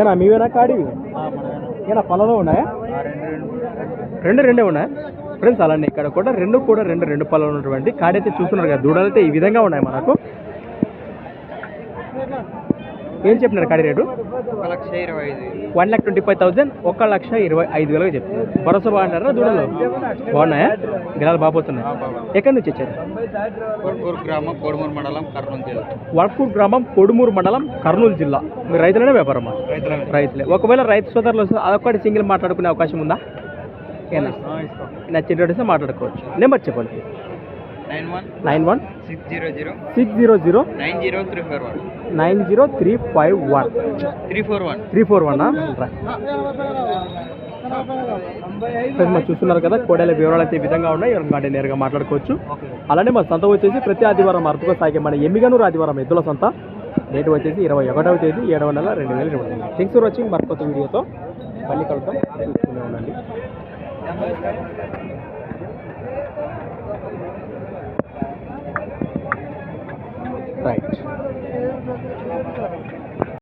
ఏనా మీవేనా కాడివి ఏనా పళ్ళలో ఉన్నాయా? రెండు రెండే ఉన్నాయా? ఫ్రెండ్స్ అలానే ఇక్కడ కూడా రెండు కూడా రెండు రెండు పళ్ళు ఉన్నటువంటి కాడైతే చూస్తున్నారు కదా దూడలు అయితే ఈ విధంగా ఉన్నాయి మనకు. ఏం చెప్పినారు కాడి rate? One lakh twenty five thousand ఒక లక్ష ఇరవై ఐదు వేలకు చెప్తున్నారు భరోసా బాగుంటారా దూడలు? బాగున్నాయా? గిరాలు బాగుతున్నాయి ఎక్కడి నుంచి వచ్చారు? గ్రామం కోడుమూరు మండలం కర్నూలు జిల్లా. గ్రామం కొడుమూరు మండలం కర్నూలు జిల్లా. మీరు రైతులనే వ్యాపారమా రైతుల. ఒకవేళ రైతు సోదరులు వస్తే అదొక్కటి సింగిల్ మాట్లాడుకునే అవకాశం ఉందా? నచ్చిన మాట్లాడుకోవచ్చు. నెంబర్ చెప్పండి. Nine one six zero zero six zero zero nine zero three five one three four one three four one చూస్తున్నారు కదా కోడేల వివరాలు అయితే ఈ విధంగా ఉన్నాయి. ఎవరికంటే నేరుగా మాట్లాడుకోవచ్చు. అలానే మా సంత వచ్చేసి ప్రతి ఆదివారం అర్థగా సాగే మన ఎమ్మిగనూరు ఆదివారం ఎద్దుల సంత. డేట్ వచ్చేసి ఇరవై ఒకటవ తేదీ ఏడవ నెల రెండు వేల ఇరవై థ్యాంక్స్ ఫర్ వాచింగ్ మరొక వీడియోతో మళ్ళీ కలుద్దాం. చూస్తూనే ఉండండి. right.